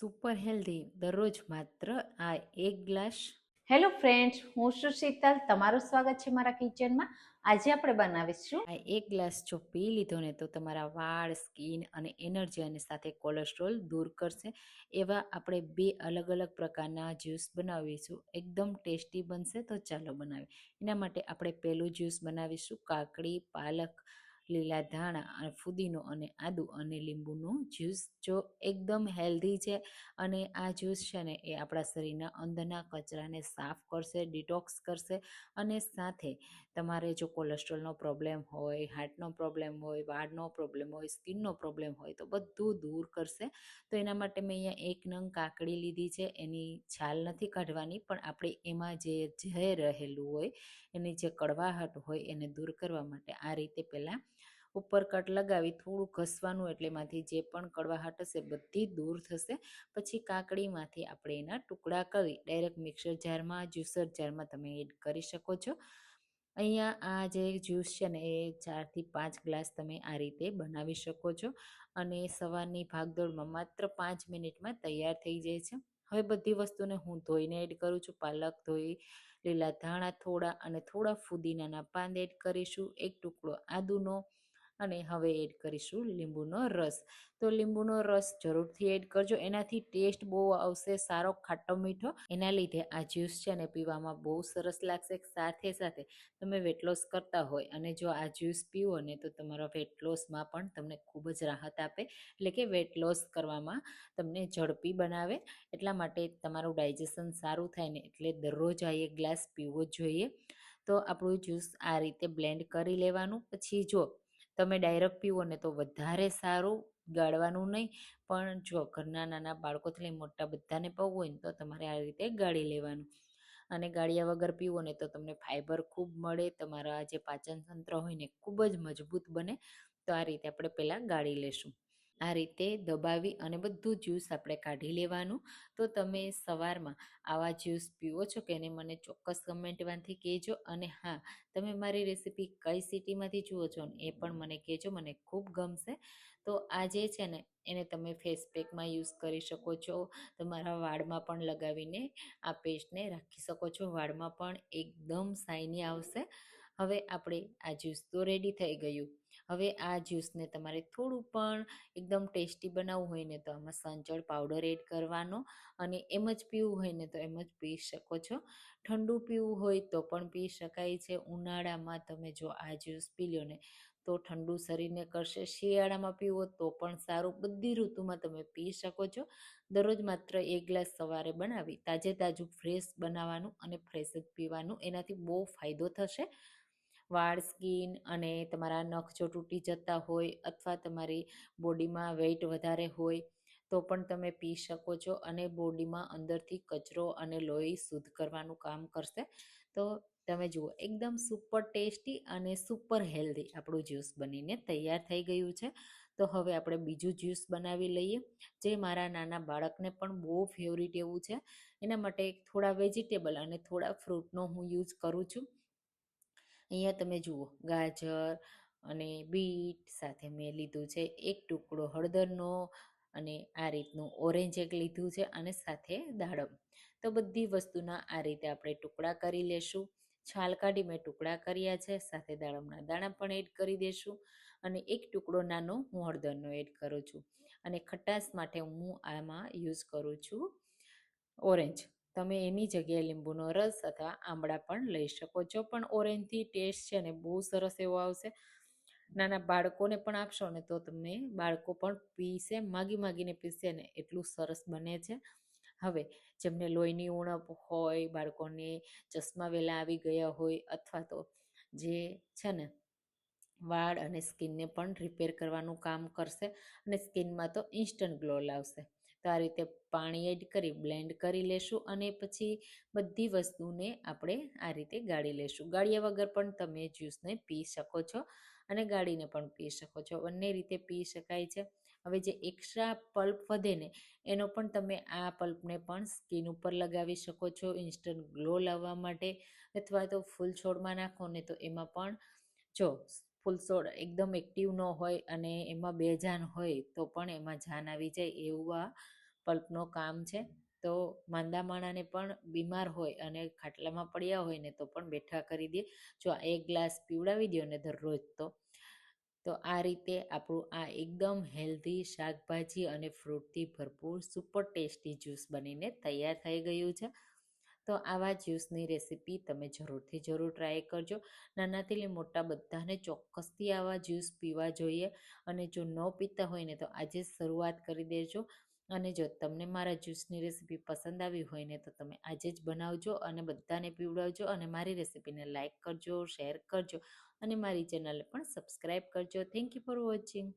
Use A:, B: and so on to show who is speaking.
A: Super healthy દરરોજ માત્ર આ એક ગ્લાસ.
B: હેલો ફ્રેન્ડ્સ હું શું શીતલ. તમારું સ્વાગત છે મારા કિચનમાં. આજે આપણે બનાવીશું.
A: આ એક ગ્લાસ જો પી લીધો ને તો તમારા વાળ સ્કિન અને એનર્જી અને સાથે કોલેસ્ટ્રોલ દૂર કરશે. એવા આપણે બે અલગ અલગ પ્રકારના જ્યુસ બનાવીશું. એકદમ ટેસ્ટી બનશે તો ચાલો બનાવીએ. એના માટે આપણે પહેલું જ્યુસ બનાવીશું. કાકડી પાલક લીલા ધાણા ફુદીનો અને આદુ અને લીંબુનું જ્યુસ જો એકદમ હેલ્ધી છે અને આ જ્યુસ છે ને એ આપણા શરીરના અંદરના કચરાને સાફ કરશે ડિટોક્સ કરશે અને સાથે તમારે જો કોલેસ્ટ્રોલનો પ્રોબ્લેમ હોય હાર્ટનો પ્રોબ્લેમ હોય વાળનો પ્રોબ્લેમ હોય સ્કિનનો પ્રોબ્લેમ હોય તો બધું દૂર કરશે. તો એના માટે મેં અહીંયા એક નંગ કાકડી લીધી છે, એની છાલ નથી કાઢવાની પણ આપણે એમાં જે ઝેર રહેલું હોય, એની જે કડવાહટ હોય એને દૂર કરવા માટે આ રીતે પહેલાં ઉપર કટ લગાવી થોડું ઘસવાનું એટલે એમાંથી જે પણ કડવાહટ હશે બધી દૂર થશે. પછી કાકડીમાંથી આપણે એના ટુકડા કરી ડાયરેક્ટ મિક્સર જારમાં જ્યુસર જારમાં તમે એડ કરી શકો છો. અહીંયા આ જે જ્યુસ છે ને એ ચારથી પાંચ ગ્લાસ તમે આ રીતે બનાવી શકો છો. અને સવારની ભાગદોડમાં માત્ર પાંચ મિનિટમાં તૈયાર થઈ જાય છે. હવે બધી વસ્તુને હું ધોઈને એડ કરું છું. પાલક ધોઈ, લીલા ધાણા થોડા અને થોડા ફુદીનાના પાન એડ કરીશું. એક ટુકડો આદુનો અને હવે એડ કરીશું લીંબુનો રસ. તો લીંબુનો રસ જરૂરથી એડ કરજો. એનાથી ટેસ્ટ બહુ આવશે, સારો ખાટો મીઠો. એના લીધે આ જ્યુસ છે ને પીવામાં બહુ સરસ લાગશે. સાથે સાથે તમે વેટ લોસ કરતા હોય અને જો આ જ્યુસ પીવો ને તો તમારા વેટ લોસમાં પણ તમને ખૂબ જ રાહત આપે. એટલે કે વેટ લોસ કરવામાં તમને ઝડપી બનાવે. એટલા માટે તમારું ડાયજેશન સારું થાય ને એટલે દરરોજ આ એક ગ્લાસ પીવો જોઈએ. તો આપણું જ્યુસ આ રીતે બ્લેન્ડ કરી લેવાનું. પછી જો તમે ડાયરેક્ટ પીવો ને તો વધારે સારું ગાળવાનું નહીં. પણ જો ઘરના નાના બાળકોથી લઈ મોટા બધાને પવું હોય ને તો તમારે આ રીતે ગાળી લેવાનું. અને ગાળ્યા વગર પીવો ને તો તમને ફાઇબર ખૂબ મળે, તમારા જે પાચન તંત્ર હોય ને ખૂબ જ મજબૂત બને. તો આ રીતે આપણે પહેલાં ગાળી લેશું. આ રીતે દબાવી અને બધું જ્યુસ આપણે કાઢી લેવાનું. તો તમે સવારમાં આવા જ્યુસ પીવો છો કે એને મને ચોક્કસ કમેન્ટમાંથી કહેજો. અને હા, તમે મારી રેસીપી કઈ સિટીમાંથી જુઓ છો એ પણ મને કહેજો. મને ખૂબ ગમશે. તો આ જે છે ને, એને તમે ફેસ પેકમાં યુઝ કરી શકો છો. તમારા વાળમાં પણ લગાવીને આ પેસ્ટને રાખી શકો છો. વાળમાં પણ એકદમ સાઇની આવશે. હવે આપણે આ જ્યુસ તો રેડી થઈ ગયું. હવે આ જ્યુસને તમારે થોડું પણ એકદમ ટેસ્ટી બનાવવું હોય ને તો આમાં સંચળ પાવડર એડ કરવાનો અને એમ જ પીવું હોય ને તો એમ જ પી શકો છો. ઠંડુ પીવું હોય તો પણ પી શકાય છે. ઉનાળામાં તમે જો આ જ્યુસ પી લો ને તો ઠંડુ શરીરને કરશે. શિયાળામાં પીવો તો પણ સારું. બધી ઋતુમાં તમે પી શકો છો. દરરોજ માત્ર એક ગ્લાસ સવારે બનાવી તાજે તાજું ફ્રેશ બનાવવાનું અને ફ્રેશ જ પીવાનું. એનાથી બહુ ફાયદો થશે. વાળ સ્કિન અને તમારા નખ જો તૂટી જતા હોય અથવા તમારી બોડીમાં વેઇટ વધારે હોય, તો પણ તમે પી શકો છો અને બોડીમાં અંદરથી કચરો અને લોહી શુદ્ધ કરવાનું કામ કરશે. તો તમે જુઓ, એકદમ સુપર ટેસ્ટી અને સુપર હેલ્ધી આપણું જ્યુસ બનીને તૈયાર થઈ ગયું છે. તો હવે આપણે બીજું જ્યુસ બનાવી લઈએ, જે મારા નાના બાળકને પણ બહુ ફેવરિટ એવું છે. એના માટે થોડા વેજીટેબલ અને થોડા ફ્રૂટનો હું યુઝ કરું છું. અહીંયા તમે જુઓ, ગાજર અને બીટ સાથે મેં લીધું છે, એક ટુકડો હળદરનો અને આ રીતનું ઓરેન્જ એક લીધું છે અને સાથે દાડમ. તો બધી વસ્તુના આ રીતે આપણે ટુકડા કરી લેશું. છાલ કાઢી મેં ટુકડા કર્યા છે, સાથે દાડમના દાણા પણ એડ કરી દેશું અને એક ટુકડો નાનો હું હળદરનો એડ કરું છું. અને ખટાશ માટે હું આમાં યુઝ કરું છું ઓરેન્જ. તમે એની જગ્યાએ લીંબુનો રસ અથવા આંબળા પણ લઈ શકો છો. પણ ઓરેન્જથી ટેસ્ટ છે ને બહુ સરસ એવો આવશે. નાના બાળકોને પણ આપશો ને તો તમને બાળકો પણ પીશે માગી માગીને પીશે ને એટલું સરસ બને છે. હવે જેમને લોહીની ઉણપ હોય, બાળકોને ચશ્મા વહેલા આવી ગયા હોય અથવા તો જે છે ને વાળ અને સ્કિનને પણ રિપેર કરવાનું કામ કરશે અને સ્કિનમાં તો ઇન્સ્ટન્ટ ગ્લો લાવશે. તો આ રીતે પાણી એડ કરી, બ્લેન્ડ કરી લેશું અને પછી બધી વસ્તુને આપણે આ રીતે ગાળી લેશું. ગાળ્યા વગર પણ તમે જ્યુસને પી શકો છો અને ગાળીને પણ પી શકો છો. બંને રીતે પી શકાય છે. હવે જે એક્સ્ટ્રા પલ્પ વધે ને, એનો પણ તમે આ પલ્પને પણ સ્કિન ઉપર લગાવી શકો છો ઇન્સ્ટન્ટ ગ્લો લાવવા માટે અથવા તો ફૂલ છોડમાં નાખો ને તો એમાં પણ જો ફૂલ છોડ એકદમ એક્ટિવ ન હોય અને એમાં બે જાન હોય તો પણ એમાં જાન આવી જાય એવું આ પલ્પનો કામ છે. તો માંદા માણાને પણ બીમાર હોય અને ખાટલામાં પડ્યા હોય ને તો પણ બેઠા કરી દે. જો આ એક ગ્લાસ પીવડાવી દો ને દરરોજ તો. તો આ રીતે આપણું આ એકદમ હેલ્ધી શાકભાજી અને ફ્રૂટથી ભરપૂર સુપર ટેસ્ટી જ્યુસ બનીને તૈયાર થઈ ગયું છે. તો આવા જ્યુસની રેસીપી તમે જરૂરથી જરૂર ટ્રાય કરજો. નાનાથી લઈ મોટા બધાને ચોક્કસથી આવા જ્યુસ પીવા જોઈએ અને જો ન પીતા હોય ને તો આજે શરૂઆત કરી દેજો. અને જો તમને મારા જ્યુસની રેસીપી પસંદ આવી હોય ને તો તમે આજે જ બનાવજો અને બધાને પીવડાવજો અને મારી રેસીપીને લાઇક કરજો, શેર કરજો અને મારી ચેનલને પણ સબસ્ક્રાઈબ કરજો. Thank you for watching.